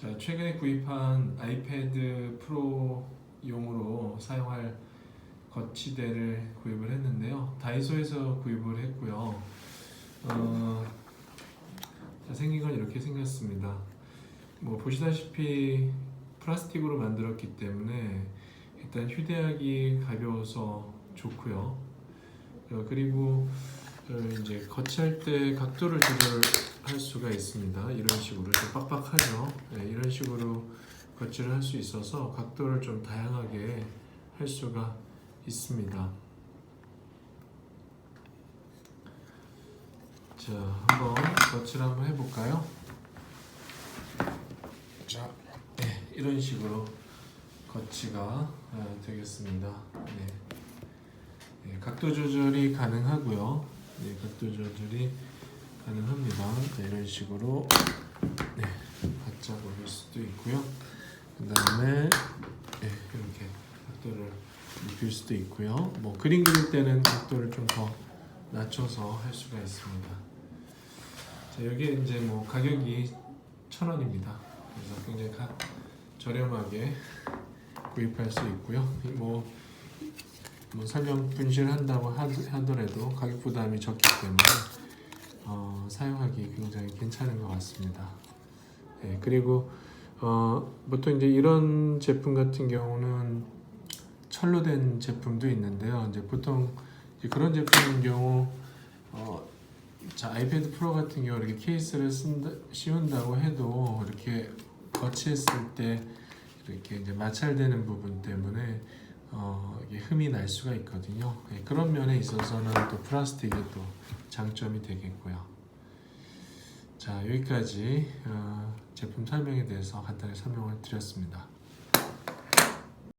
자, 최근에 구입한 아이패드 프로용으로 사용할 거치대를 구입을 했는데요. 다이소에서 구입을 했고요. 어, 자, 생긴 건 이렇게 생겼습니다. 뭐 보시다시피 플라스틱으로 만들었기 때문에 일단 휴대하기 가벼워서 좋고요. 어, 그리고 어, 이제 거치할 때 각도를 조절할 수가 있습니다. 이런 식으로 좀 빡빡하죠. 네, 이런 식으로 거치를 할 수 있어서 각도를 좀 다양하게 할 수가 있습니다. 자, 한번 거치를 한번 해볼까요? 자, 네, 이런 식으로 거치가 어, 되겠습니다. 네. 네, 각도 조절이 가능하고요. 네, 각도 조절이 가능합니다. 네, 이런 식으로 네, 바짝 올릴 수도 있고요. 그 다음에 네, 이렇게 각도를 높일 수도 있고요. 뭐 그림 그릴 때는 각도를 좀 더 낮춰서 할 수가 있습니다. 자, 여기에 이제 뭐 가격이 천 원입니다. 그래서 굉장히 가, 저렴하게 구입할 수 있고요. 뭐, 뭐 설명 분실한다고 하- 하더라도 가격 부담이 적기 때문에 어, 사용하기 굉장히 괜찮은 것 같습니다. 네, 그리고 어, 보통 이제 이런 제품 같은 경우는 철로 된 제품도 있는데요. 이제 보통 이제 그런 제품인 경우 어, 자 아이패드 프로 같은 경우 이렇게 케이스를 쓴다, 씌운다고 해도 이렇게 거치했을 때 이렇게 이제 마찰되는 부분 때문에 어, 흠이 날 수가 있거든요. 예, 그런 면에 있어서는 또 플라스틱이 또 장점이 되겠고요. 자 여기까지 어, 제품 설명에 대해서 간단히 설명을 드렸습니다.